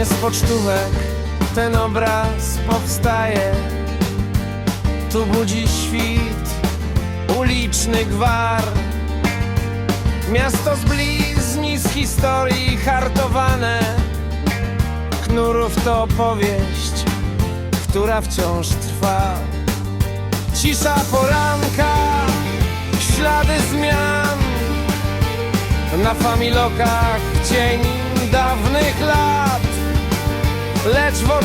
Nie z pocztówek ten obraz powstaje. Tu budzi świt, uliczny gwar. Miasto z blizni, z historii hartowane. Knurów to opowieść, która wciąż trwa. Cisza poranka, ślady zmian. Na familokach cień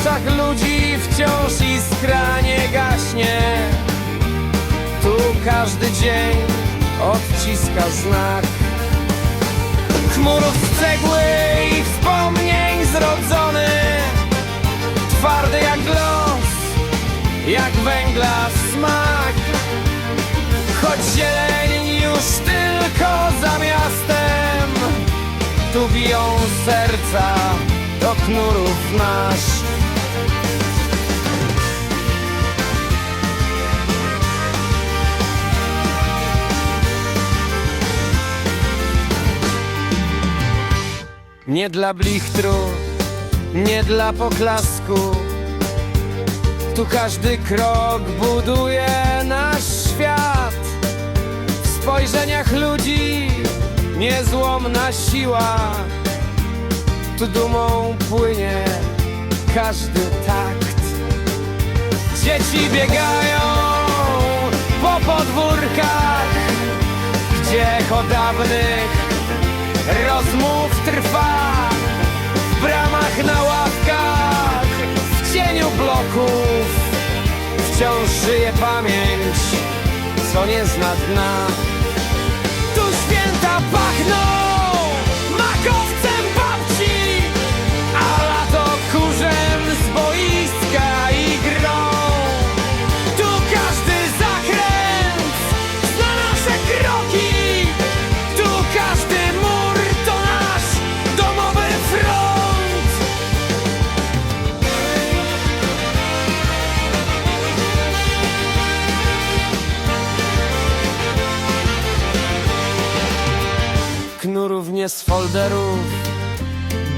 oczach ludzi wciąż iskra nie gaśnie. Tu każdy dzień odciska znak Chmurów cegły i wspomnień zrodzony. Twardy jak los, jak węgla smak. Choć zieleń już tylko za miastem Tu biją serca do knurów nasz Nie dla blichtru, nie dla poklasku. Tu każdy krok buduje nasz świat. W spojrzeniach ludzi niezłomna siła. Tu dumą płynie każdy takt. Dzieci biegają po podwórkach Gdzie o dawnych rozmów trwa Wciąż żyje pamięć, co nie zna dna nie z folderów,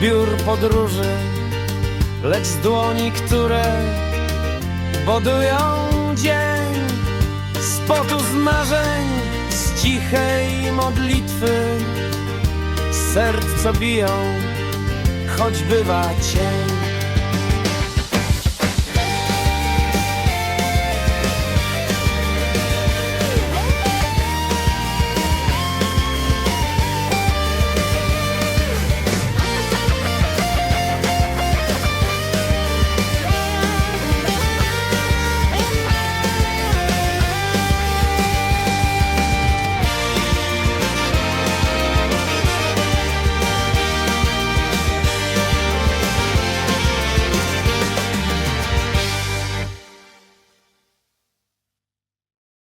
biur podróży Lecz z dłoni, które budują dzień. Z potu z marzeń, z cichej modlitwy. Z serc, co biją, choć bywa cień